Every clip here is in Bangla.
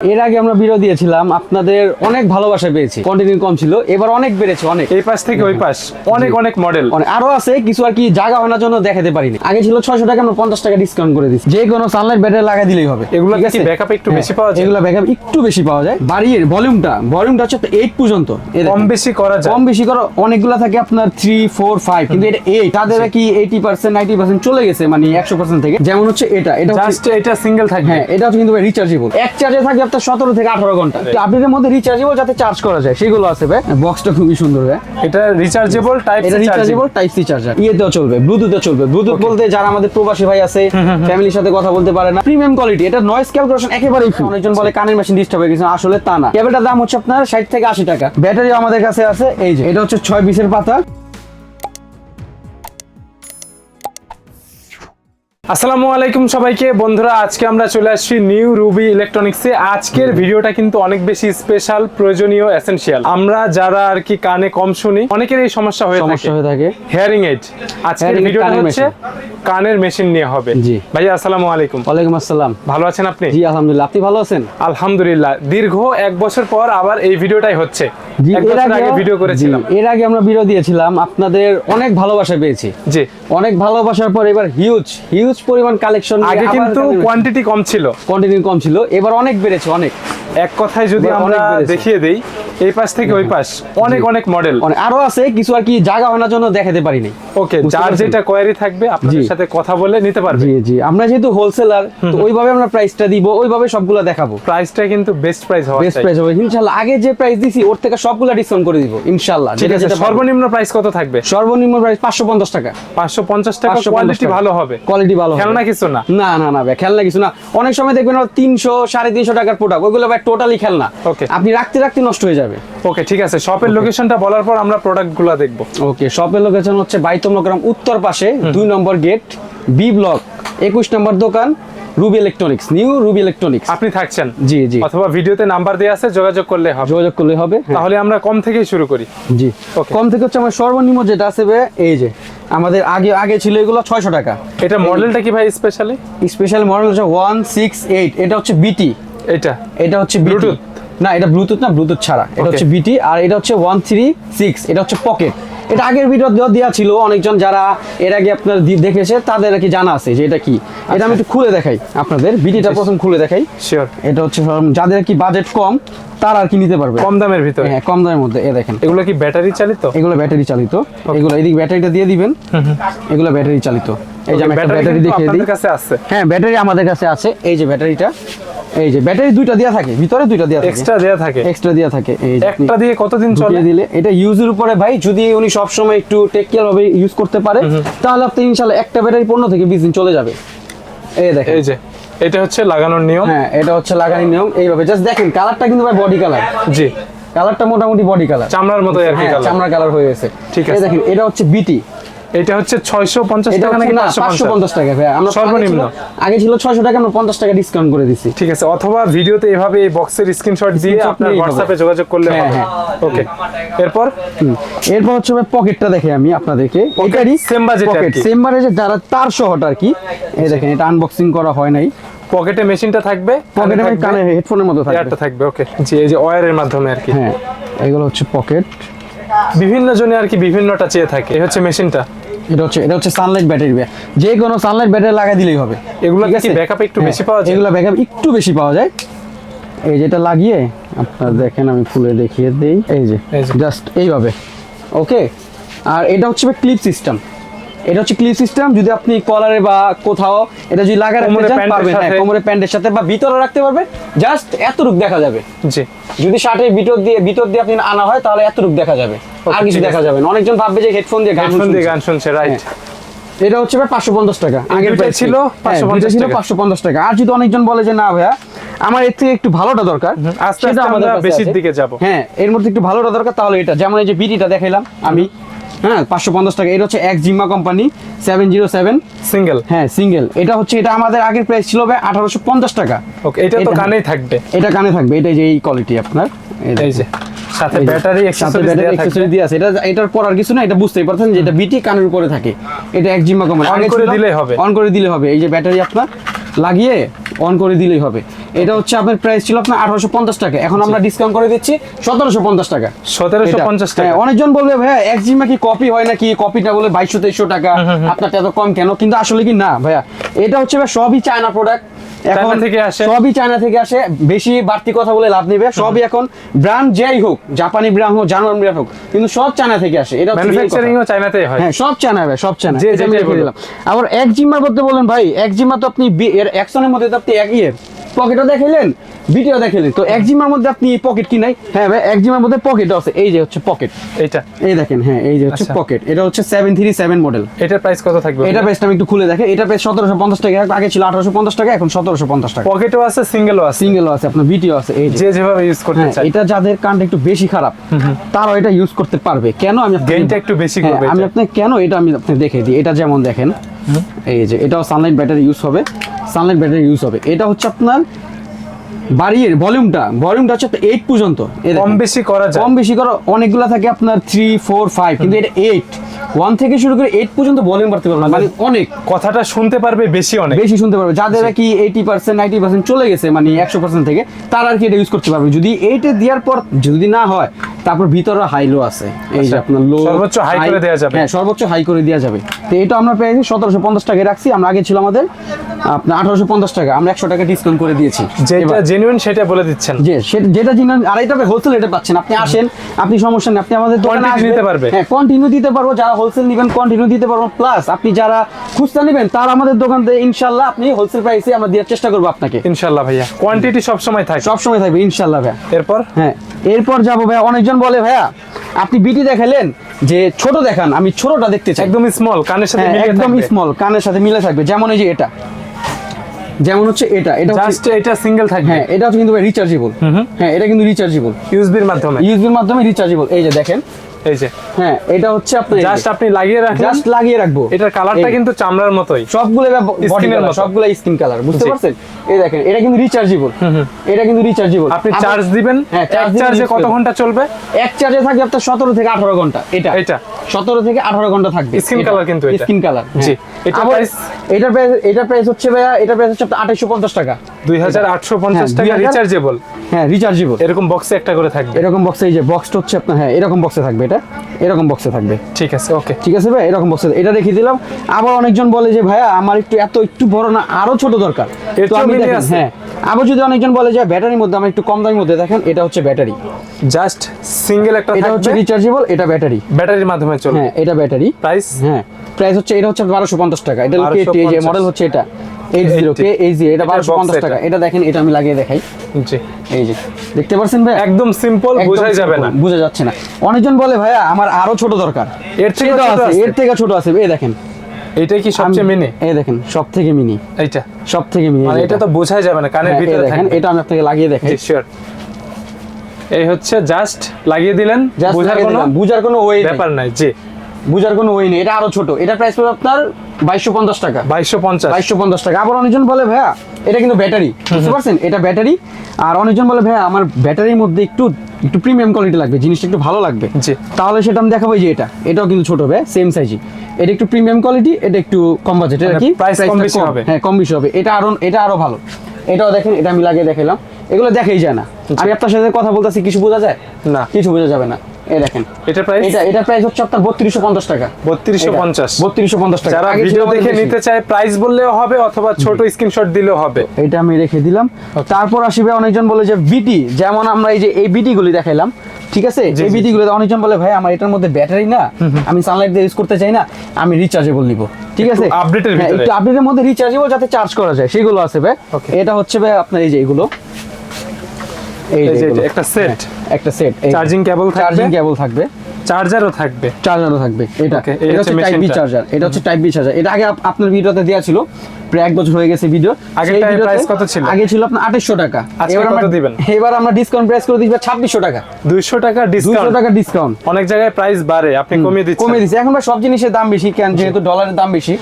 এর আগে আমরা ভিডিও দিয়েছিলাম আপনাদের অনেক ভালোবাসা পেয়েছি। কন্টিনিউ কম ছিল এবার অনেক বেড়েছে অনেক। এই পাশ থেকে ওই পাশ অনেক অনেক মডেল আরও আছে কিছু আর কি জায়গা হওয়ার জন্য দেখাতে পারিনি। আগে ছিল ছয়শো টাকা আমরা পঞ্চাশ টাকা ডিসকাউন্ট করে দিচ্ছি যে কোনো সানলাইট ব্যাটারি লাগা দিলেই হবে এগুলো কি ব্যাকআপ একটু বেশি পাওয়া যায়? এগুলো ব্যাকআপ একটু বেশি পাওয়া যায়। বাড়ির ভলিউমটা ভলিউমটা হচ্ছে এইট পর্যন্ত। কম বেশি করা যায়। কম বেশি করো অনেকগুলো থাকে আপনার থ্রি ফোর ফাইভ কিন্তু এটা এইট তাদের কি এইটি পার্সেন্ট নাইনটি পার্সেন্ট চলে গেছে মানে একশো পার্সেন্ট থেকে? যেমন হচ্ছে এটা। এটা হচ্ছে এটা সিঙ্গেল থাকে হ্যাঁ এটা হচ্ছে কিন্তু রিচার্জেবল এক চার্জে থাকে আপনার সতেরো থেকে আঠারো ঘণ্টা। তো আপনাদের মধ্যে রিচার্জেবল যাতে চার্জ করা যায় সেগুলো আছে ভাই। বক্সটা খুবই সুন্দর ভাই। এটা রিচার্জেবল টাইপ এটা রিচার্জেবল টাইপ সি চার্জার ইয়েতেও চলবে ব্লুটুথে চলবে। ব্লুটুথ বলতে যারা আমাদের প্রবাসী ভাই আছে ফ্যামিলির সাথে কথা বলতে পারে না। প্রিমিয়াম কোয়ালিটি এটা নয়েজ ক্যালকুলেশন একেবারেই free। অনেকজন বলে কানের মেশিন ডিস্টার্ব হয়ে গেছে আসলে তা না। কেবলটার দাম হচ্ছে আপনার ষাট থেকে আশি টাকা। ব্যাটারি আমাদের কাছে আছে এই যে এটা হচ্ছে ছয় বিশের পাতা। আসসালামু আলাইকুম সবাইকে। বন্ধুরা আজকে আমরা চলে আসছি নিউ রুবি ইলেকট্রনিক্সে আজকের ভিডিওটা কিন্তু অনেক বেশি স্পেশাল প্রয়োজনীয় এসেনশিয়াল আমরা যারা আর কি কানে কম শুনি অনেকের এই সমস্যা হয়ে থাকে। সমস্যা হয়ে থাকে। হিয়ারিং এইড আজকের ভিডিওটা কানের হচ্ছে কানের মেশিন নিয়ে হবে। জি। ভাই আসসালামু আলাইকুম। ওয়ালাইকুম আসসালাম। ভালো আছেন আপনি? জি আলহামদুলিল্লাহ। আপনি ভালো আছেন? আলহামদুলিল্লাহ। দীর্ঘ এক বছর পর আবার এই ভিডিওটাই হচ্ছে। এর আগে আমরা ভিডিও দিয়েছিলাম। আপনাদের অনেক ভালোবাসা পেয়েছি। জি। অনেক ভালোবাসার পর এবার হিউজ হিউজ পরিমাণ কালেকশন আগে কিন্তু কোয়ান্টিটি কম ছিল। কন্টিনিউ কম ছিল। এবার অনেক বেড়েছে অনেক। এক কথায় যদি আমরা দেখিয়ে দেই এই পাশ থেকে ওই পাশ। অনেক অনেক মডেল আরও আছে কিছু আর কি জায়গা হওয়ার জন্য দেখাতে পারিনি ওকে যার যেটা কোয়ারি থাকবে আপনাদের সাথে কথা বলে নিতে পারবে। জি জি। আমরা যেহেতু হোলসেলার তো ওইভাবে আমরা প্রাইসটা দিব ওইভাবে সবগুলো দেখাবো। প্রাইসটা কিন্তু বেস্ট প্রাইস হওয়া বেস্ট প্রাইস হবে। ইনশাআল্লাহ আগে যে প্রাইস দিছি ওর থেকে সবগুলো ডিসকাউন্ট করে দিব ইনশাআল্লাহ। ঠিক আছে সর্বনিম্ন প্রাইস কত থাকবে? সর্বনিম্ন প্রাইস পাঁচশো পঞ্চাশ টাকা। পাঁচশো পঞ্চাশ টাকা কোয়ালিটি ভালো হবে? কোয়ালিটি ভালো হবে। খেলনা কিছু না? না না না ভাই খেলনা কিছু না। অনেক সময় দেখবেন তিনশো সাড়ে তিনশো টাকার প্রোডাক্ট ওগুলো ভাই টোটালি খেলনা। ওকে আপনি রাখতে রাখতে নষ্ট হয়ে যাবে। ওকে ঠিক আছে শপের লোকেশনটা বলার পর আমরা প্রোডাক্টগুলা দেখব। ওকে শপের লোকেশন হচ্ছে বাইতমগ্রাম উত্তর পাশে দুই নম্বর গেট বি ব্লক একুশ নম্বর দোকান Ruby electronics new Ruby electronics আপনি থাকছেন। জি জি। অথবা ভিডিওতে নাম্বার দেওয়া আছে যোগাযোগ করলে হবে। যোগাযোগ করলে হবে। তাহলে আমরা কম থেকেই শুরু করি। জি. কম থেকে হচ্ছে আমার সর্বনিম্ন যেটা আছে এই যে আমাদের আগে আগে ছিল এগুলো ছয়শো টাকা। এটা মডেলটা কি ভাই স্পেশালি স্পেশাল মডেল হচ্ছে ওয়ান সিক্স এইট এটা হচ্ছে বিটি এটা? এটা হচ্ছে ব্লুটুথ না এটা ব্লুটুথ না ব্লুটুথ ছাড়া। এটা হচ্ছে বিটি আর এটা হচ্ছে ওয়ান থ্রি সিক্স এটা হচ্ছে পকেট এটা আগের ভিডিও দেওয়া ছিল অনেকজন যারা এর আগে আপনার দেখেছে তাদের আর কি জানা আছে যে এটা কি। এটা আমি একটু খুলে দেখাই আপনাদের বিটিটা প্রথম খুলে দেখাই। শিওর এটা হচ্ছে যাদের কি বাজেট কম তারা আর কি নিতে পারবে। কম দামের ভিতরে? হ্যাঁ কম দামের মধ্যে এ দেখেন। এগুলো কি ব্যাটারি চালিত? এগুলো ব্যাটারি চালিত। এগুলো এদিক ব্যাটারিটা দিয়ে দিবেন। এগুলো ব্যাটারি চালিত। এই যে আমি একটা ব্যাটারি দেখিয়ে দিই। কাছে আছে। হ্যাঁ ব্যাটারি আমাদের কাছে আছে। এই যে ব্যাটারিটা এই যে ব্যাটারি দুইটা দেওয়া থাকে ভিতরে দুইটা দেওয়া থাকে। এক্সট্রা দেয়া থাকে। এক্সট্রা দেওয়া থাকে এই যে একটা দিয়ে কতদিন চলে? দিলে। এটা ইউজের উপরে ভাই যদি উনি সব সময় একটু টেক কেয়ার ভাবে ইউজ করতে পারে তাহলে আপনি ইনশাআল্লাহ একটা ব্যাটারি পনেরো থেকে বিশ দিন চলে যাবে। এই দেখেন। এই যে এটা হচ্ছে লাগানোর নিয়ম। হ্যাঁ এটা হচ্ছে লাগানি নিয়ম। এইভাবে জাস্ট দেখেন কালারটা কিন্তু ভাই বডি কালার জি। কালারটা মোটামুটি বডি কালার চামড়ার মতো আর কি হ্যাঁ কালার চামড়া কালার হয়ে গেছে। ঠিক আছে। দেখেন এটা হচ্ছে বিটি এটা হচ্ছে ছয়শো পঞ্চাশ এটা টাকা নাকি না পাঁচশো পাঁচশো পঞ্চাশ পঞ্চাশ টাকা ভাই আমরা সর্বনিম্ন। আগে ছিল- আগে ছিল ছয়শো টাকা আমরা পঞ্চাশ টাকা ডিসকাউন্ট করে দিচ্ছি ঠিক আছে অথবা ভিডিওতে এভাবে এই বক্সের স্ক্রিনশট দিয়ে আপনার যোগাযোগ করলে হ্যাঁ, হবে। হ্যাঁ। ওকে এরপর? এরপর হচ্ছে ভাই পকেটটা দেখে আমি আপনাদেরকে। এটারই budget আর কি। সেম বাজেট যারা তার সহটা আর কি এই দেখেন এটা আনবক্সিং করা হয় নাই। পকেটে মেশিনটা থাকবে? পকেটে কানে হেডফোনের মতো থাকবে। থাকবে ওকে জি এই যে ওয়্যারের মাধ্যমে আর কি। হ্যাঁ এগুলো হচ্ছে পকেট বিভিন্ন জনে আর কি বিভিন্নটা চেয়ে থাকে। এই হচ্ছে মেশিনটা। এটা হচ্ছে এটা হচ্ছে সানলাইট ব্যাটারি যে কোনো সানলাইট ব্যাটারি লাগা দিলেই হবে। এগুলো কি ব্যাকআপ একটু হ্যাঁ, বেশি পাওয়া যায়? এগুলো ব্যাকআপ একটু বেশি পাওয়া যায়। এই যেটা লাগিয়ে আপনারা দেখেন আমি ফুলে দেখিয়ে দেই। এই যে এই যে। জাস্ট এইভাবে। ওকে আর এটা হচ্ছে ক্লিপ সিস্টেম এটা হচ্ছে ক্লিপ সিস্টেম যদি আপনি কলারে বা কোথাও এটা যদি লাগা রাখতে কোমরে চান প্যান্টের পারবেন। হ্যাঁ কোমরে প্যান্টের সাথে বা ভিতরে রাখতে পারবে জাস্ট এতটুক দেখা যাবে। জি। যদি শার্টের ভিতর দিয়ে ভিতর দিয়ে আপনি আনা হয় তাহলে এতটুক দেখা যাবে। আর কিছু দেখা যাবে না। অনেকজন ভাববে যে হেডফোন দিয়ে গান শুনছে। গান শুনছে রাইট। এটা হচ্ছে ভাই পাঁচশো পঞ্চাশ টাকা আগের price ছিল। হ্যাঁ, 550 ছিল। পাঁচশো পঞ্চাশ টাকা। আর যদি অনেকজন বলে যে না ভাইয়া আমার এর থেকে একটু ভালোটা দরকার আস্তে আস্তে আমাদের বেশির দিকে যাব। হ্যাঁ এর মধ্যে একটু ভালোটা দরকার তাহলে এটা। যেমন এই যে বিটিটা দেখাইলাম আমি হ্যাঁ পাঁচশো পঞ্চাশ টাকা। এটা হচ্ছে এক জিম্মা company seven zero seven. Single হ্যাঁ সিঙ্গেল এটা হচ্ছে এটা আমাদের আগের প্রাইস ছিল ভাই আঠারোশো পঞ্চাশ টাকা। ওকে এটা তো কানেই থাকবে। এটা কানে থাকবে এটা যে এই কোয়ালিটি আপনার। এই যে সাথে ব্যাটারি সাথে ব্যাটারি দেয়া দিয়ে আছে। এটা এটার পর আর কিছু না এটা বুঝতেই পারছেন যে এটা বিটি কানের উপরে থাকে। এটা এক জিম্মা কোম্পানি। On করে দিলেই হবে। অন করে দিলে হবে। এই যে ব্যাটারি আপনার লাগিয়ে অন করে দিলেই হবে। এটা হচ্ছে আপনার প্রাইস ছিল আপনার আঠারোশো পঞ্চাশ টাকা। এখন আমরা ডিসকাউন্ট করে দিচ্ছি সতেরোশো পঞ্চাশ টাকা। সতেরোশো পঞ্চাশ টাকা। হ্যাঁ, অনেকজন বলবে ভাইয়া এক জিমা কি কপি হয় নাকি? কপিটা বলে বাইশশো তেইশশো টাকা। আপনার এত কম কেন? কিন্তু আসলে কি না ভাইয়া? এটা হচ্ছে সবই চায়না প্রোডাক্ট এখন থেকে আসে? সবই চায়না থেকে আসে বেশি বাড়তি কথা বলে লাভ নেবে। সবই এখন ব্র্যান্ড যেই হোক জাপানি ব্র্যান্ড হোক জার্মান ব্র্যান্ড হোক কিন্তু সব চায়না থেকে আসে। এটা ম্যানুফ্যাকচারিং ও চায়নাতেই হয়। হ্যাঁ সব চায়না হবে সব চায়না যে আমি লিখে দিলাম। আবার এক জিম্মার মধ্যে বলেন ভাই এক জিম্মা তো আপনি এর অ্যাকশনের মধ্যে তো আপনি এক ইয়ে। পকেটও দেখাইলেন ভিডিও দেখাইলেন। তো এক জিম্মার মধ্যে আপনি পকেট কি নাই হ্যাঁ ভাই এক জিম্মার মধ্যে পকেটও আছে। এই যে হচ্ছে পকেট এইটা। এই দেখেন হ্যাঁ এই যে হচ্ছে আচ্ছা। পকেট এটা হচ্ছে সেভেন থ্রি সেভেন মডেল এটার প্রাইস কত থাকবে? এটা পেজটা আমি একটু খুলে দেখে এটা পেজ সতেরোশো পঞ্চাশ টাকা। আগে ছিল আঠারোশো পঞ্চাশ টাকা এখন সতেরোশো পঞ্চাশ টাকা। পকেটও আছে সিঙ্গেলও আছে। সিঙ্গেলও আছে আপনার ভিডিও আছে এই যে। যেভাবে ইউজ করতে হ্যাঁ চাই এটা যাদের কানটা একটু বেশি খারাপ তারাও এটা ইউজ করতে পারবে। কেন আমি আপনাকে- গেইনটা একটু বেশি হ্যাঁ, করবে আমি এটা। আপনি কেন এটা আমি আপনি দেখে দিই? এটা যেমন দেখেন এই যে এটাও সানলাইট ব্যাটারি ইউজ হবে। সানলাইট ব্যাটারি ইউজ হবে। এটা হচ্ছে আপনার বাড়ির ভলিউমটা ভলিউমটা হচ্ছে এইট পর্যন্ত। কম বেশি করা যায়। কম বেশি করো অনেকগুলা থাকে আপনার থ্রি ফোর ফাইভ কিন্তু এটা এইট ওয়ান থেকে শুরু করে এইট পর্যন্ত ভলিউম বাড়তে পারবে মানে অনেক। কথাটা শুনতে পারবে বেশি অনেক। বেশি শুনতে পারবে। যাদের কি এইটি পার্সেন্ট নাইনটি পার্সেন্ট চলে গেছে মানে একশো পার্সেন্ট থেকে তারা আর কি এটা ইউজ করতে পারবে। যদি এইটে দেওয়ার পর যদি না হয় তারপর ভিতরে হাই লো আছে। এই যে আচ্ছা, আপনার লো সর্বোচ্চ high করে দেয়া যাবে। হ্যাঁ সর্বোচ্চ হাই করে দেওয়া যাবে। তো এটা আমরা পেয়েছি সতেরোশো পঞ্চাশ টাকায় রাখছি। আমরা আগে ছিল আমাদের আপনার আঠারোশো পঞ্চাশ টাকা আমরা একশো টাকা ডিসকাউন্ট করে দিয়েছি। যেটা জেনুইন সেটা বলে দিচ্ছেন। যে যেটা আড়াই টাকা হোলসেল এটা পাচ্ছেন। আপনি আসেন আপনি সমস্যা নেই আপনি আমাদের দোকানে নিতে পারবে। হ্যাঁ কন্টিনিউ দিতে পারব যারা হোলসেল নেবেন কন্টিনিউ দিতে পারব। প্লাস আপনি যারা খুচরা নেবেন তার আমাদের দোকান থেকে ইনশাল্লাহ আপনি হোলসেল প্রাইসে আমরা দেওয়ার চেষ্টা করব আপনাকে। ইনশাল্লাহ ভাইয়া। কোয়ান্টিটি সব সময় থাকে। সব সময় থাকবে ইনশাল্লাহ ভাইয়া। এরপর? হ্যাঁ এরপর যাব ভাইয়া। অনেকজন বলে ভাইয়া আপনি বিটি দেখালেন যে ছোট দেখান আমি ছোটটা দেখতে চাই। একদম স্মল কানের সাথে হ্যাঁ, একদম স্মল কানের সাথে মিলে থাকবে যেমন এই যে এটা। যেমন হচ্ছে এটা এটা জাস্ট এটা সিঙ্গেল থাকবে। হ্যাঁ এটা হচ্ছে কিন্তু রিচার্জেবল হ্যাঁ এটা কিন্তু রিচার্জেবল ইউএসবির মাধ্যমে। ইউএসবির মাধ্যমে রিচার্জেবল এই যে দেখেন এই যে। হ্যাঁ এটা হচ্ছে আপনার জাস্ট আপনি লাগিয়ে রাখলেন জাস্ট লাগিয়ে রাখব। এটার কালারটা কিন্তু চামড়ার মতোই। সবগুলো Skin মতো। সবগুলো স্কিন কালার বুঝতে পারছেন? এই দেখেন এটা কিন্তু রিচার্জেবল এটা কিন্তু রিচার্জেবল আপনি চার্জ দিবেন? হ্যাঁ, এক চার্জে কত ঘণ্টা চলবে? এক চার্জে থাকবে আপনার সতেরো থেকে আঠারো ঘণ্টা এটা। এটা সতেরো থেকে আঠারো ঘণ্টা থাকবে। Skin color কিন্তু এটা। স্কিন কালার জি। এটার price? এটার প্রাইস এটার প্রাইস হচ্ছে ভাইয়া এটার প্রাইস হচ্ছে আপনার আঠাইশো পঞ্চাশ টাকা। দুই হাজার আটশো পঞ্চাশ টাকা 2000 রিচার্জেবল হ্যাঁ রিচার্জেবল এরকম বক্সে একটা করে থাকবে। এরকম বক্সে এই যে বক্সটা হচ্ছে আপনার হ্যাঁ এরকম বক্সে থাকবে এটা। এরকম বক্সে থাকবে। ঠিক আছে ওকে ঠিক আছে ভাই? এরকম বক্সে এটা রেখে দিলাম। আবার অনেকজন বলে যে ভাইয়া আমার একটু এত একটু বড় না আরও ছোট দরকার। তো আমি? হ্যাঁ। আবার যদি অনেকজন বলে যে ব্যাটারির মধ্যে আমার একটু কম দামের মধ্যে দেখেন এটা হচ্ছে ব্যাটারি। জাস্ট সিঙ্গেল একটা এটা হচ্ছে রিচার্জেবল এটা ব্যাটারি। ব্যাটারির মাধ্যমে চলবে। হ্যাঁ এটা ব্যাটারি। প্রাইস হ্যাঁ। প্রাইস হচ্ছে এটা হচ্ছে বারোশো পঞ্চাশ টাকা। এটা যে মডেল হচ্ছে এটা এইট জিরো 80 কে এটা। টাকা। এটা দেখেন এটা আমি লাগিয়ে দেখাই। জি। এই যে দেখতে পাচ্ছেন ভাই একদম সিম্পল বোঝাই যাবে না। বোঝা যাচ্ছে না। অনেকজন বলে ভাইয়া আমার আরও ছোট দরকার। এর থেকেও ছোট আছে, আছে? এর থেকে ছোট আছে। এই দেখেন। কি সবচেয়ে মিনি এই দেখেন সব থেকে মিনি এইটা সব থেকে মিনি মানে এটা তো বোঝাই যাবে না কানের হ্যাঁ, ভিতরে দেখেন এটা আমি আপনাকে লাগিয়ে দেখাই। শিওর এই হচ্ছে জাস্ট লাগিয়ে দিলেন বোঝার কোনো বুঝার কোনো ওয়ে ব্যাপার নাই জি। বুঝার কোনো ওয়ে নেই। এটা আরও ছোট। এটা প্রাইস পড়বে আপনার বাইশশো পঞ্চাশ টাকা। বাইশশো পঞ্চাশ। বাইশশো পঞ্চাশ টাকা। আবার অনেকজন বলে ভাইয়া এটা কিন্তু ব্যাটারি। বুঝতে পারছেন? এটা ব্যাটারি। আর অনেকজন বলে ভাইয়া আমার ব্যাটারির মধ্যে একটু একটু প্রিমিয়াম কোয়ালিটি লাগবে জিনিসটা একটু ভালো লাগবে। তাহলে সেটা আমি দেখাবো যে এটা। এটাও কিন্তু ছোট হবে সেম সাইজই এটা একটু প্রিমিয়াম কোয়ালিটি এটা একটু কম আর মানে কি। কম বেশি হবে। হ্যাঁ কম বেশি হবে। এটা আরও এটা আরও ভালো। এটাও দেখেন এটা আমি লাগিয়ে দেখাইলাম। এগুলো দেখাই যায় না। আমি আপনার সাথে কথা বলতেছি কিছু বোঝা যায়? না। কিছু বোঝা যাবে না। এই দেখেন। এটা প্রাইস এটা এটা প্রাইস হচ্ছে আপনার বত্রিশশো পঞ্চাশ টাকা। 3250 বত্রিশশো পঞ্চাশ টাকা। যারা ভিডিও দেখে নিতে চায় প্রাইস বললেও হবে অথবা ছোট স্ক্রিনশট দিলেও হবে। এটা আমি রেখে দিলাম। তারপর আসবে অনেকজন বলে যে বিটি যেমন আমরা এই যে এই বিটি গুলি দেখাইলাম ঠিক আছে? এই। বিটি গুলো অনেকজন বলে ভাই আমার এটার মধ্যে ব্যাটারি না আমি সানলাইট দিয়ে ইউজ করতে চাই না আমি রিচার্জেবল নিব। ঠিক আছে? হ্যাঁ, ভিতরে। একটু আপডেটের মধ্যে রিচার্জেবল যাতে চার্জ করা যায় সেগুলো আছে ভাই। এটা হচ্ছে ভাই আপনার এই যে এগুলো। এই যে একটা সেট একটা সেট চার্জিং কেবল থাকবে? চার্জিং কেবল থাকবে। চার্জারও থাকবে। চার্জারও থাকবে এটা। এটা হচ্ছে টাইপ বি চার্জার এটা হচ্ছে টাইপ বি চার্জার এটা আগে আপনার ভিডিওতে দেওয়া ছিল প্রায় এক বছর হয়ে গেছে ভিডিও আগেরটার price কত ছিল? আগে ছিল আপনার আঠাশশো টাকা। আজকে এবার আমরা দিবেন? এবার আমরা ডিসকাউন্ট প্রাইস করে দিচ্ছি ছাব্বিশশো টাকা। দুইশো টাকা দুশো ডিসকাউন্ট টাকা ডিসকাউন্ট অনেক জায়গায় প্রাইস বাড়ে আপনি কমিয়ে দিচ্ছেন। কমে দিচ্ছি। এখন সব জিনিসের দাম বেশি কেন যেহেতু ডলারের দাম বেশি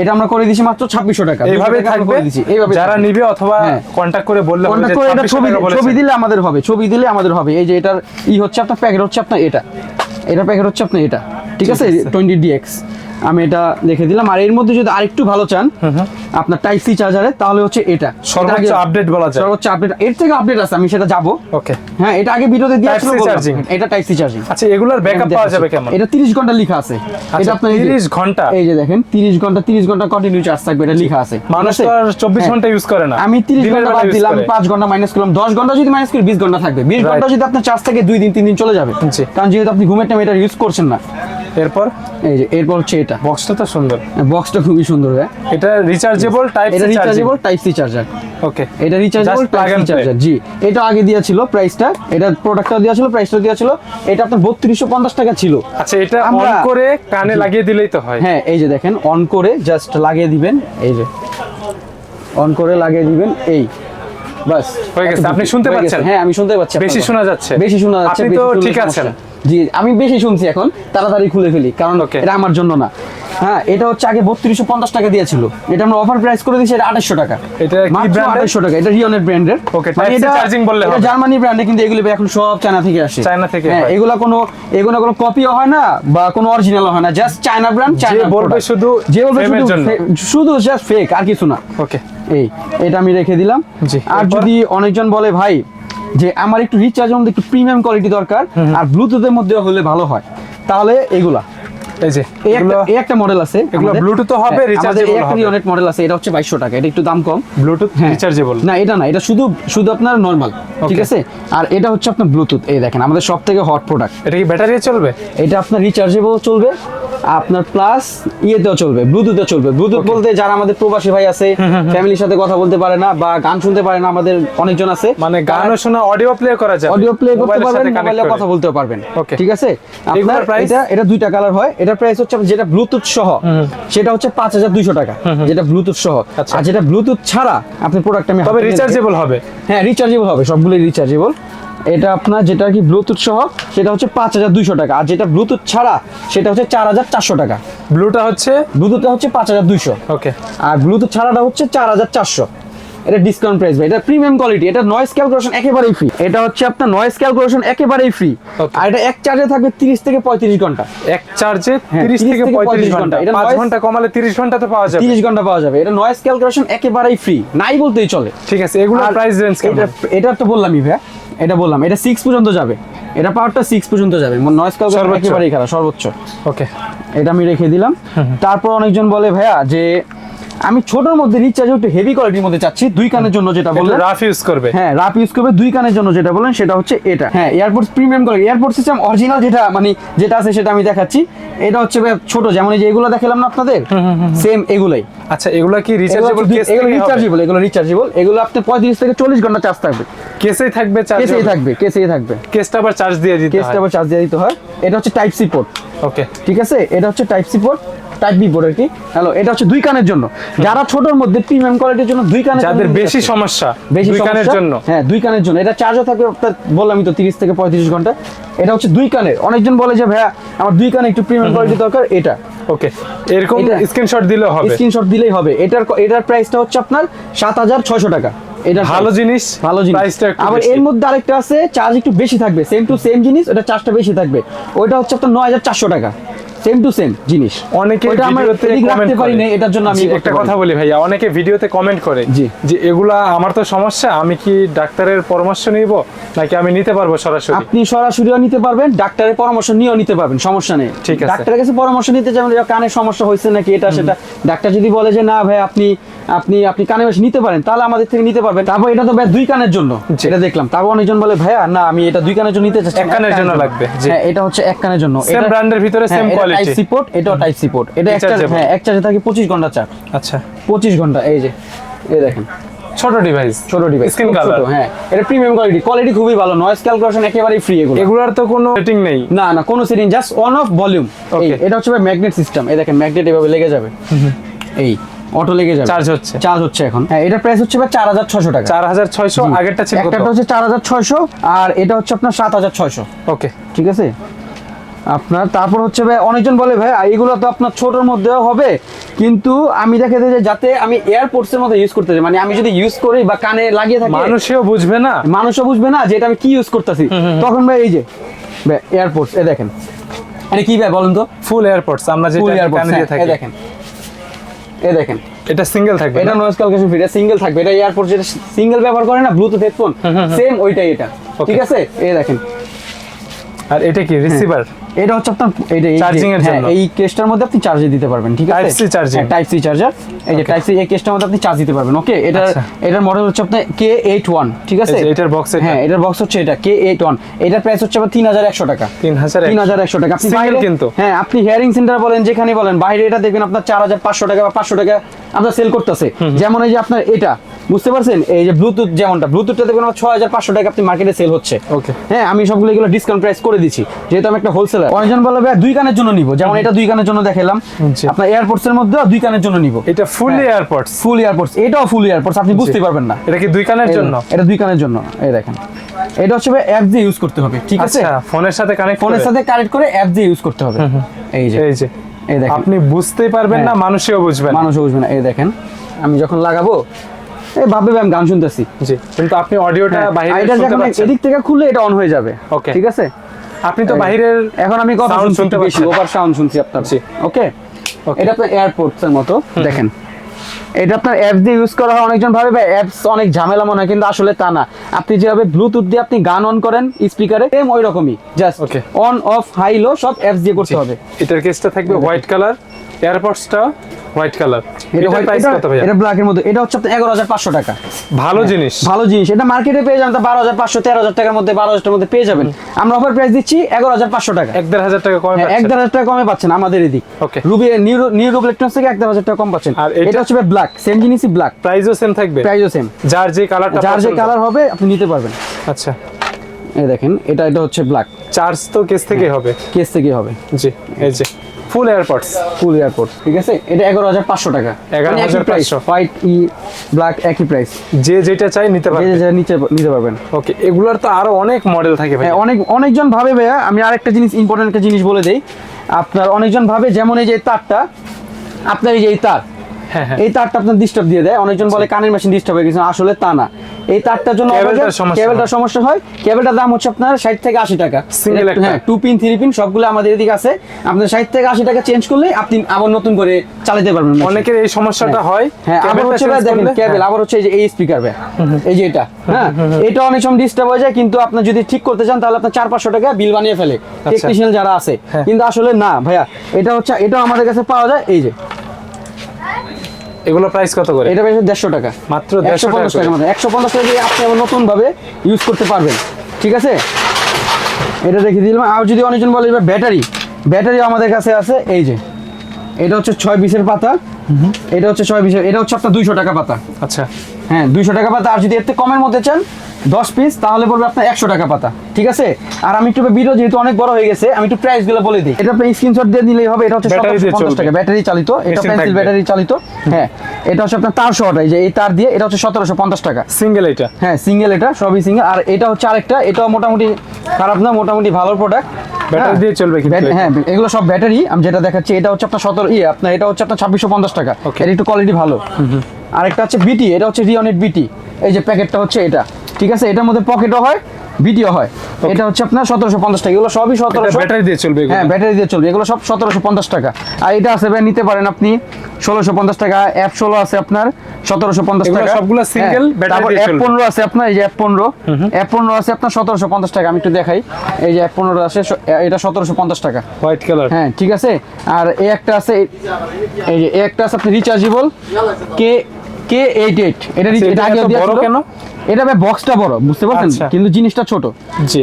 এটা আমরা করে দিচ্ছি মাত্র ছাব্বিশশো টাকা। এইভাবে 200 টাকা আমরা থাকবে? এইভাবে যারা নিবে অথবা। কন্টাক্ট করে বললে কন্টাক্ট করে এটা ছবি ছবি দিলে আমাদের হবে ছবি দিলে আমাদের হবে। এই যে এটার ই হচ্ছে আপনার প্যাকেট হচ্ছে আপনার এটা। এটা প্যাকেট হচ্ছে আপনার এটা। ঠিক আছে? টোয়েন্টি ডিএক্স আমি এটা দেখে দিলাম। আর এর মধ্যে যদি আরেকটু ভালো চান আপনার টাইপ সি চার্জারে তাহলে হচ্ছে এটা। সর্বোচ্চ আপডেট বলা যায়। সর্বোচ্চ আপডেট এর থেকে আপডেট আছে আমি সেটা যাব। ওকে। হ্যাঁ এটা আগে ভিডিওতে দিয়ে C charging। এটা টাইপ সি চার্জিং আচ্ছা এগুলার ব্যাকআপ পাওয়া যাবে কেমন? এটা 30 ঘণ্টা লেখা আছে। আচ্ছা, আপনার 30 ঘণ্টা? এই যে দেখেন 30 ঘণ্টা 30 ঘণ্টা কন্টিনিউ চার্জ থাকবে এটা লেখা আছে। মানুষ তো আর চব্বিশ হ্যাঁ। ঘণ্টা ইউজ করে না। আমি 30 ঘণ্টা বাদ দিলাম করে। 5 ঘণ্টা মাইনাস করলাম 10 ঘণ্টা যদি মাইনাস করি 20 ঘণ্টা থাকবে 20 ঘণ্টা যদি আপনার চার্জ থাকে 2 দিন 3 দিন চলে যাবে। কারণ যেহেতু আপনি ঘুমের টাইম এটা ইউজ করছেন না। এরপর? এই যে এরপর হচ্ছে এটা। বক্সটা তো সুন্দর। বক্সটা খুবই সুন্দর হ্যাঁ। এটা রিচার্জেবল টাইপ এটা rechargeable type C charger okay এটা রিচার্জেবল টাইপ সি চার্জার জি। এটা আগে দেওয়া ছিল প্রাইসটা এটা প্রোডাক্টটা দেওয়া ছিল প্রাইসটা দেওয়া ছিল। এটা আপনার 3250 টাকা ছিল। আচ্ছা এটা অন করে কানে লাগিয়ে দিলেই তো হয়। হ্যাঁ এই যে দেখেন অন করে জাস্ট লাগিয়ে দিবেন এই যে। অন করে লাগিয়ে দিবেন এই। বাস। হয়ে গেছে। আপনি শুনতে পাচ্ছেন? হ্যাঁ আমি শুনতে পাচ্ছি বেশি শোনা যাচ্ছে? বেশি শোনা যাচ্ছে আপনি তো ঠিক আছেন। জি আমি বেশি শুনছি এখন তাড়াতাড়ি খুলে ফেলি কারণ. এটা আমার জন্য না। হ্যাঁ এটা হচ্ছে আগে বত্রিশশো পঞ্চাশ টাকা দিয়েছিল। এটা আমরা অফার প্রাইস করে দিয়েছি এটা আঠাশশো টাকা। এটা আঠাশশো টাকা এটা রিয়নের ব্র্যান্ডের charging বললে। জার্মানি ব্র্যান্ডে কিন্তু এগুলো এখন সব চায়না থেকে আসে। চায়না থেকে হ্যাঁ। এগুলো কোনো এগুলো কোনো কপিও হয় না বা কোনো অরিজিনাল হয় না জাস্ট চায়না ব্র্যান্ড চায়না বলবে শুধু যে বলবে শুধু শুধু জাস্ট ফেক আর কিছু না। ওকে এই এটা আমি রেখে দিলাম। জি, আর যদি অনেকজন বলে ভাই যে আমার একটু রিচার্জের মধ্যে একটু প্রিমিয়াম কোয়ালিটি দরকার আর ব্লুটুথের মধ্যে হলে ভালো হয়। তাহলে এগুলা। এই যে এই একটা মডেল আছে এগুলো ও হবে, হ্যাঁ, একটা ইউনিট মডেল আছে এটা হচ্ছে বাইশশো টাকা এটা একটু দাম কম। ব্লুটুথ হ্যাঁ। রিচার্জেবল না এটা না এটা শুধু শুধু আপনার নর্মাল ঠিক আছে? আর এটা হচ্ছে আপনার ব্লুটুথ এই দেখেন আমাদের সব থেকে হট প্রোডাক্ট এটা কি ব্যাটারি চলবে? এটা আপনার রিচার্জেবল চলবে। আপনার প্লাস ইয়েতেও চলবে ব্লুটুথেও চলবে। ব্লুটুথ বলতে যারা আমাদের প্রবাসী ভাই আছে ফ্যামিলির সাথে কথা বলতে পারে না বা গান শুনতে পারে না আমাদের অনেকজন আছে। মানে গানও শোনা অডিও প্লে করা যাবে। অডিও প্লে করতে পারবেন মোবাইলে কথা বলতেও পারবেন। ঠিক আছে? আপনার এটা এটা দুইটা কালার হয়। এটার প্রাইস হচ্ছে যেটা ব্লুটুথ সহ সেটা হচ্ছে পাঁচ হাজার দুইশো টাকা। যেটা ব্লুটুথ সহ। আচ্ছা। আর যেটা ব্লুটুথ ছাড়া আপনি প্রোডাক্ট আমি তবে রিচার্জেবল হবে। হ্যাঁ রিচার্জেবল হবে সবগুলোই রিচার্জেবল এটা আপনার যেটা কি ব্লুটুথ সহ সেটা হচ্ছে পাঁচ হাজার দুইশো টাকা। আর যেটা ব্লুটুথ ছাড়া সেটা হচ্ছে চার হাজার চারশো টাকা। ব্লুটা হচ্ছে? ব্লুটুথটা হচ্ছে পাঁচ হাজার দুইশো। ওকে আর ব্লুটুথ ছাড়াটা হচ্ছে চার হাজার চারশো। এটা ডিসকাউন্ট প্রাইস ভাই এটা প্রিমিয়াম কোয়ালিটি এটা নয়েজ ক্যালকুলেশন একেবারেই ফ্রি এটা হচ্ছে আপনার নয়েজ ক্যালকুলেশন একেবারেই ফ্রি আর এটা এক চার্জে থাকবে তিরিশ থেকে পঁয়ত্রিশ ঘণ্টা। এক চার্জে হ্যাঁ, 30 থেকে 30 35 ঘণ্টা। এটা 5 ঘণ্টা কমালে 30 ঘণ্টা তো পাওয়া যাবে। তিরিশ ঘণ্টা পাওয়া যাবে। এটা নয়েজ ক্যালকুলেশন একেবারেই ফ্রি নাই বলতেই চলে। ঠিক আছে এগুলোর আর প্রাইস রেঞ্জ কেমন? এটা তো বললামই ভাই এটা বললাম এটা সিক্স পর্যন্ত যাবে। এটা পাওয়ারটা সিক্স পর্যন্ত যাবে। নয়েজ ক্যালকুলেশন একেবারেই খারাপ সর্বোচ্চ। ওকে এটা আমি রেখে দিলাম। তারপর অনেকজন বলে ভাইয়া যে আমি ছোটর মধ্যে রিচার্জ একটু হেভি কোয়ালিটির মধ্যে চাচ্ছি দুই কানের জন্য যেটা বললেন। রাফ ইউজ করবে। হ্যাঁ রাপ ইউজ করবে দুই কানের জন্য যেটা বলেন সেটা হচ্ছে এটা। হ্যাঁ airports premium quality airport system original যেটা মানে যেটা আছে সেটা আমি দেখাচ্ছি। এটা হচ্ছে ছোট যেমন এই যে এগুলো দেখালাম না আপনাদের? সেম এগুলাই। আচ্ছা এগুলা কি রিচার্জেবল কেস এগুলো রিচার্জেবল এগুলো রিচার্জেবল এগুলো আপনি পঁয়ত্রিশ থেকে চল্লিশ ঘণ্টা চার্জ থাকবে। কেসেই থাকবে চার্জ কেসেই থাকবে কেসেই থাকবে। কেসটা আবার চার্জ দিয়ে দিতে কেসটা আবার চার্জ দিয়ে দিতে হয়। এটা হচ্ছে টাইপ সি পোর্ট ওকে ঠিক আছে? এটা হচ্ছে type C port type B port আর কি হ্যালো এটা হচ্ছে দুই কানের জন্য। যারা ছোটর মধ্যে প্রিমিয়াম কোয়ালিটির জন্য দুই কানের যাদের বেশি সমস্যা বেশি কানের জন্য। হ্যাঁ দুই কানের জন্য। এটা চার্জও থাকবে আপনার বললাম তো তিরিশ থেকে পঁয়ত্রিশ ঘণ্টা। এটা হচ্ছে দুই কানের। অনেকজন বলে যে ভাইয়া আমার দুই কানে একটু প্রিমিয়াম কোয়ালিটি দরকার। এটা। ওকে এরকম স্ক্রিনশট দিলে হবে। স্ক্রিনশট দিলেই হবে। এটার এটার প্রাইসটা হচ্ছে আপনার সাত হাজার ছয়শো টাকা। এটা ভালো জিনিস ভালো জিনিস। আবার এর মধ্যে আরেকটা আছে চার্জ একটু বেশি থাকবে। সেম টু সেম জিনিস ওটা চার্জটা বেশি থাকবে। ওইটা হচ্ছে আপনার নয় হাজার চারশো টাকা। সেম টু সেম জিনিস। অনেকে রাখতে পারি না এটার জন্য আমি একটা কথা বলি ভাইয়া অনেকে ভিডিওতে কমেন্ট করে যে এগুলা আমার তো সমস্যা আমি কি ডাক্তারের পরামর্শ নিব? নাকি আমি নিতে পারব সরাসরি? আপনি সরাসরিও নিতে পারবেন ডাক্তারের পরামর্শ নিয়েও নিতে পারবেন সমস্যা নেই। ঠিক আছে। ডাক্তারের কাছে পরামর্শ নিতে যাবেন যে কানের সমস্যা হয়েছে নাকি এটা সেটা? ডাক্তার যদি বলে যে না ভাই আপনি আপনি আপনি কানে বেশি নিতে পারেন তাহলে আমাদের থেকে নিতে পারবেন। তারপর এটা তো ভাই দুই কানের জন্য। এটা দেখলাম। তারপর অনেকজন বলে ভাইয়া না আমি এটা দুই কানের জন্য নিতে চাচ্ছি এক কানের জন্য লাগবে, হ্যাঁ এটা হচ্ছে এক কানের জন্য। Brand এর ভিতরে same quality। টাইপ পোর্ট এটাও টাইপ সি পোর্ট এটা এক চার্জে। হ্যাঁ এক চার্জে থাকে পঁচিশ ঘণ্টা চার্জ। আচ্ছা। পঁচিশ ঘণ্টা এই যে এই দেখেন। ছোট ডিভাইস ছোট ডিভাইস স্ক্রিন কালার হ্যাঁ। এটা প্রিমিয়াম কোয়ালিটি কোয়ালিটি খুবই ভালো। নয়েজ ক্যালকুলেশন একেবারেই ফ্রি এগুলো। এগুলার তো কোনো সেটিং নেই। না না কোনো setting just on off volume Okay. এটা হচ্ছে ম্যাগনেট সিস্টেম এই দেখেন ম্যাগনেট এভাবে লেগে যাবে। এই। অটো লেগে যাবে। চার্জ হচ্ছে। চার্জ হচ্ছে এখন। হ্যাঁ এটার প্রাইস হচ্ছে চার হাজার ছশো টাকা। চার হাজার ছয়শো আগেরটা ছিল কত? একটাটা হচ্ছে চার হাজার ছয়শো আর এটা হচ্ছে আপনার সাত হাজার ছয়শো। ওকে। ঠিক আছে? আপনার তারপর হচ্ছে ভাই অনেকজন বলে ভাই এগুলো তো আপনার ছোটোর মধ্যেও হবে। কিন্তু আমি দেখে যে যাতে আমি এয়ারপোর্টস এর মধ্যে ইউজ করতে মানে আমি যদি ইউজ করি বা কানে লাগিয়ে থাকি মানুষেও বুঝবে না। মানুষও বুঝবে না যে এটা আমি কি ইউজ করতেছি। তখন ভাই এই যে এয়ারপোর্টস এ দেখেন। এটা কি ভাই বলেন তো? ফুল এয়ারপোর্টস আমরা ফুল যেটা এয়ারপোর্ট কানে দিয়ে থাকি। এই দেখেন। এই দেখেন। এটা সিঙ্গেল থাকবে এটা নয়েজ ক্যালকুলেশন ফ্রি এটা সিঙ্গেল থাকবে। এটা এয়ারপোর্ট যেটা সিঙ্গেল ব্যবহার করে না ব্লুটুথ হেডফোন সেম ওইটাই এটা। ঠিক আছে? এই দেখেন। আর এটা কি রিসিভার এটা হচ্ছে আপনার এটা Charging এর হ্যাঁ, জন্য। এই কেসটার মধ্যে আপনি চার্জে দিতে পারবেন ঠিক আছে C charging। Type C charger এই যে টাইপ সি এই কেসটার মধ্যে আপনি চার্জ দিতে পারবেন ওকে এটা আচ্ছা। এটার মডেল হচ্ছে আপনার ঠিক আছে এটার এটা। হ্যাঁ এটার বক্স হচ্ছে এটা কে এইট ওয়ান এটার প্রাইস হচ্ছে আপনার তিন হাজার একশো টাকা তিন হাজার তিন হাজার একশো টাকা আপনি বাইরে কিন্তু। হ্যাঁ আপনি হেয়ারিং সেন্টার বলেন যেখানে বলেন বাইরে এটা দেখবেন আপনার চার হাজার পাঁচশো টাকা বা পাঁচশো টাকা আপনার সেল করতেছে। যেমন এই যে আপনার এটা বুঝতে পারছেন? এই যে ব্লুটুথ যেমনটা ব্লুটুথটা দেখবেন ছয় হাজার পাঁচশো টাকা আপনি মার্কেটে সেল হচ্ছে। Okay. হ্যাঁ আমি সবগুলো এগুলো ডিসকাউন্ট প্রাইস করে দিচ্ছি। যেহেতু আমি একটা হোলসেলার অনেকজন বলবে দুই কানের জন্য নিব। যেমন এটা দুই কানের জন্য দেখালাম। আপনার এয়ারপোর্টস এর মধ্যে দুই কানের জন্য নিব। এটা ফুল। এয়ারপডস ফুল এয়ারপোর্টস এটাও ফুল এয়ারপোর্টস আপনি বুঝতে পারবেন না। এটা কি দুই কানের জন্য? এটা দুই কানের জন্য। এই দেখেন। এটা হচ্ছে অ্যাপ দিয়ে ইউজ করতে হবে ঠিক আছে? আচ্ছা ফোনের সাথে কানেক্ট ফোনের সাথে কানেক্ট করে অ্যাপ দিয়ে ইউজ করতে হবে। এই যে। এই যে। এই দেখেন। আপনি বুঝতেই পারবেন না হ্যাঁ। মানুষেও বুঝবেন মানুষও মানুষ বুঝবে না। এই দেখেন আমি যখন লাগাবো এই ভাববে আমি গান শুনতেছি। জি কিন্তু আপনি অডিওটা হ্যাঁ, বাইরে শুনতে যখন পাচ্ছেন। এদিক থেকে খুললে এটা অন হয়ে যাবে। ওকে ঠিক আছে? আপনি তো বাইরের এখন আমি কথা শুনতে পাচ্ছি। ওভার সাউন্ড শুনছি আপনার। ওকে. এটা তো এয়ারপোর্টস এর মতো। দেখেন এটা আপনার অ্যাপ দিয়ে ইউজ করা হয়। অনেকজন ভাবে ভাই অ্যাপস অনেক ঝামেলা মনে হয় কিন্তু আসলে তা না। আপনি যেভাবে ব্লুটুথ দিয়ে আপনি গান অন করেন স্পিকারে সেম ওই রকমই just okay on off high low সব অ্যাপস দিয়ে করতে হবে। এটার কেসটা থাকবে হোয়াইট কালার এয়ারপডসটা হোয়াইট কালার এটা white- প্রাইস এটা- কত ভাইয়া? এটা ব্ল্যাক এর মধ্যে। এটা হচ্ছে আপনার এগারো হাজার পাঁচশো টাকা। ভালো জিনিস। ভালো জিনিস। এটা মার্কেটে পেয়ে যাবেন হাজার পাঁচশো তেরো হাজার টাকার মধ্যে বারো হাজার মধ্যে পেয়ে যাবেন। আমরা অফার প্রাইস দিচ্ছি এগারো হাজার পাঁচশো টাকা। এক দেড় হাজার টাকা কমে হ্যাঁ, পাচ্ছেন। দেড় হাজার টাকা কমে পাচ্ছেন আমাদের এদিক। Okay. Ruby new new Ruby electronics থেকে এক দেড় হাজার টাকা কম পাচ্ছেন। আর এটা- এটা হচ্ছে ব্ল্যাক সেম জিনিসই ব্ল্যাক প্রাইসও সেম থাকবে। প্রাইসও সেম যার যে কালারটা যার যে কালার হবে আপনি নিতে পারবেন। আচ্ছা। এই দেখেন এটা এটা হচ্ছে ব্ল্যাক চার্জ তো কেস থেকে হবে। কেস থেকে হবে। জি এই যে। ফুল এয়ারপোর্টস ফুল এয়ারপোর্ট ঠিক আছে? এটা এগারো হাজার পাঁচশো টাকা। 11,500 হোয়াইট ই ব্ল্যাক একই প্রাইস যে যেটা চাই নিতে পারবেন পারবে। যে নিচে নিতে পারবেন। ওকে এগুলোর তো আরও অনেক মডেল থাকে ভাই হ্যাঁ অনেক অনেকজন ভাবে ভাইয়া আমি আরেকটা জিনিস ইম্পর্টেন্ট একটা জিনিস বলে দেই। আপনার অনেকজন ভাবে যেমন এই যে তারটা আপনার এই যে এই তার এই তারটা আপনার ডিস্টার্ব দিয়ে দেয়। অনেকজন বলে কানের মেশিন ডিস্টার্ব হয়ে গেছে আসলে তা না। এই তারটার জন্য কেবলটার সমস্যা হয়। কেবলটার দাম হচ্ছে আপনার ষাট থেকে আশি টাকা। একটা? হ্যাঁ টু পিন থ্রি পিন সবগুলো আমাদের এদিকে আছে। আপনার ষাট থেকে আশি টাকা চেঞ্জ করলে আপনি আবার নতুন করে চালাতে পারবেন অনেকের এই সমস্যাটা হয়। হ্যাঁ। আবার হচ্ছে দেখেন কেবল হ্যাঁ। আবার হচ্ছে এই যে এই স্পিকার এই যে এটা। হ্যাঁ এটা অনেক সময় ডিস্টার্ব হয়ে যায় কিন্তু আপনি যদি ঠিক করতে চান তাহলে আপনার চার পাঁচশো টাকা বিল বানিয়ে ফেলে। টেকনিশিয়ান যারা আছে। হ্যাঁ। কিন্তু আসলে না ভাইয়া এটা হচ্ছে এটা আমাদের কাছে পাওয়া যায় এই যে। এগুলো প্রাইস কত করে? এটা বেশি দেড়শো টাকা। মাত্র একশো 150 পঞ্চাশ টাকা টাকা মতো একশো পঞ্চাশ টাকা দিয়ে আপনি আবার নতুন ভাবে ইউজ করতে পারবেন। ঠিক আছে? এটা রেখে দিলাম। আর যদি অনেকজন বলে এবার ব্যাটারি ব্যাটারি আমাদের কাছে আছে এই যে। এটা হচ্ছে ছয় বিশের পাতা। এটা হচ্ছে ছয় বিশের এটা হচ্ছে আপনার দুইশো টাকা পাতা। আচ্ছা। হ্যাঁ দুইশো টাকা পাতা। আর যদি এর থেকে কমের মধ্যে চান দশ পিস তাহলে পড়বে আপনার একশো টাকা পাতা ঠিক আছে? আর আমি একটু ভিডিও যেহেতু অনেক বড় হয়ে গেছে আমি একটু প্রাইসগুলো বলে দিই। এটা আপনি স্ক্রিনশট দিয়ে দিলেই হবে এটা হচ্ছে Battery দিয়ে 750 চলবে। টাকা ব্যাটারি চালিত এটা পেন্সিল ব্যাটারি চালিত হ্যাঁ। এটা হচ্ছে আপনার তার শর্ট এই যে এই তার দিয়ে এটা হচ্ছে সতেরোশো পঞ্চাশ টাকা। সিঙ্গেল এটা? হ্যাঁ সিঙ্গেল এটা সবই সিঙ্গেল আর এটা হচ্ছে আরেকটা এটাও মোটামুটি খারাপ না মোটামুটি ভালো প্রোডাক্ট ব্যাটারি দিয়ে চলবে এটা। হ্যাঁ এগুলো সব ব্যাটারি আমি যেটা দেখাচ্ছি এটা হচ্ছে আপনার সতেরো ইয়ে আপনার এটা হচ্ছে আপনার ছাব্বিশশো পঞ্চাশ টাকা. এর একটু কোয়ালিটি ভালো। আরেকটা হচ্ছে বিটি এটা হচ্ছে রিওনেট বিটি এই যে প্যাকেটটা হচ্ছে এটা। ঠিক আছে? এটার মধ্যে পকেটও হয় ভিডিও হয়। এটা হচ্ছে আপনার সতেরোশো পঞ্চাশ টাকা। এগুলো সবই সতেরোশো ব্যাটারি দিয়ে চলবে এগুলো। হ্যাঁ ব্যাটারি দিয়ে চলবে। এগুলো সব সতেরোশো পঞ্চাশ টাকা। আর এটা আছে ভাই নিতে পারেন আপনি ষোলোশো পঞ্চাশ টাকা। অ্যাপ ষোলো আছে আপনার সতেরোশো পঞ্চাশ টাকা। সবগুলো single হ্যাঁ, তারপর অ্যাপ। পনেরো আছে আপনার এই যে অ্যাপ পনেরো। অ্যাপ পনেরো আছে আপনার সতেরোশো পঞ্চাশ টাকা। আমি একটু দেখাই। এই যে অ্যাপ পনেরো আছে এটা সতেরোশো পঞ্চাশ টাকা। হোয়াইট কালার হ্যাঁ ঠিক আছে? আর এই একটা আছে এই যে একটা আছে আপনি rechargeable K K eight eight এটা এটা আগে বড় কেন? এটা ভাই বক্সটা বড় বুঝতে পারছেন? আচ্ছা। কিন্তু জিনিসটা ছোট।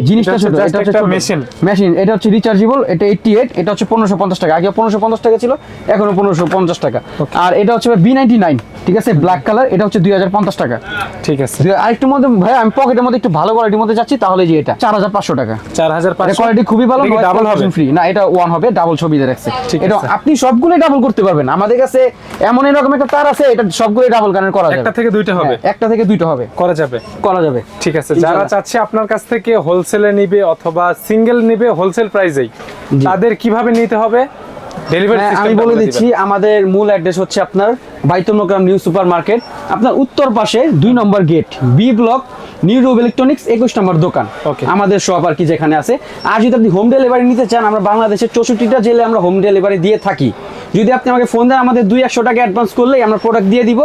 জিনিসটা ছোট এটা হচ্ছে ছোট। মেশিন এটা হচ্ছে রিচার্জেবল এটা এইটটি এইট এটা হচ্ছে পনেরোশো পঞ্চাশ টাকা। আগে পনেরোশো পঞ্চাশ টাকা ছিল এখনও পনেরোশো পঞ্চাশ টাকা। আর এটা হচ্ছে বি নাইনটি নাইন ঠিক আছে? ব্ল্যাক কালার এটা হচ্ছে দুই হাজার পঞ্চাশ টাকা। ঠিক আছে। আরেকটু মধ্যে ভাই আমি পকেটের মধ্যে একটু ভালো কোয়ালিটির মধ্যে যাচ্ছি তাহলে যে এটা চার হাজার পাঁচশো টাকা। চার হাজার কোয়ালিটি খুবই ভালো ডাবল হবে? ফ্রি না এটা ওয়ান হবে ডাবল ছবি দিয়ে রাখছে। এটা আপনি সবগুলোই ডাবল করতে পারবেন। আমাদের কাছে এমন এরকম একটা তার আছে এটা সবগুলোই ডাবল কানের করা যাবে। একটা থেকে দুইটা হবে? হ্যাঁ, একটা থেকে দুইটা হবে। করা যাবে? করা যাবে। ঠিক আছে যারা চাচ্ছে আপনার কাছ থেকে হোলসেলে নিবে অথবা সিঙ্গেল নিবে হোলসেল প্রাইসেই। তাদের কীভাবে নিতে হবে? আমি বলে দিচ্ছি আমাদের মূল অ্যাড্রেস হচ্ছে আপনার বাইতুলমোকরাম নিউ সুপার মার্কেট আপনার উত্তর পাশে দুই নম্বর gate B block new Ruby electronics একুশ নম্বর দোকান। আমাদের শপ আর কি যেখানে আছে। আর যদি আপনি হোম ডেলিভারি নিতে চান আমরা বাংলাদেশের চৌষট্টিটা জেলে আমরা হোম ডেলিভারি দিয়ে থাকি। যদি আপনি আমাকে ফোন দেন আমাদের দুই একশো টাকা অ্যাডভান্স করলেই আমরা প্রোডাক্ট দিয়ে দিব।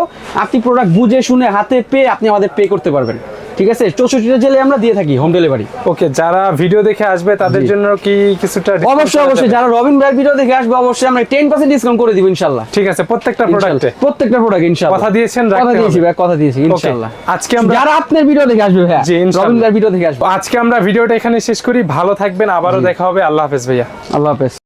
আপনি প্রোডাক্ট বুঝে শুনে হাতে পেয়ে আপনি আমাদের পে করতে পারবেন। ঠিক আছে? চৌষট্টিটা জেলে আমরা দিয়ে থাকি হোম ডেলিভারি ওকে যারা ভিডিও দেখে আসবে তাদের জন্য কি কিছুটা অবশ্যই অবশ্যই। যারা রবিন ভাই ভিডিও দেখে আসবে অবশ্যই আমরা টেন পার্সেন্ট ডিসকাউন্ট করে দিব ইনশাল্লাহ। ঠিক আছে প্রত্যেকটা প্রোডাক্টে প্রত্যেকটা প্রোডাক্ট ইনশাআল্লাহ কথা দিয়েছেন, কথা দিয়েছি। ভাই কথা দিয়েছি ইনশাআল্লাহ আজকে আমরা- যারা আপনার ভিডিও দেখে আসবে ভাই। রবিন ভাই ভিডিও দেখে আসবে। আজকে আমরা ভিডিওটা এখানে শেষ করি। ভালো থাকবেন আবারও দেখা হবে। আল্লাহ হাফেজ ভাইয়া। আল্লাহ হাফেজ।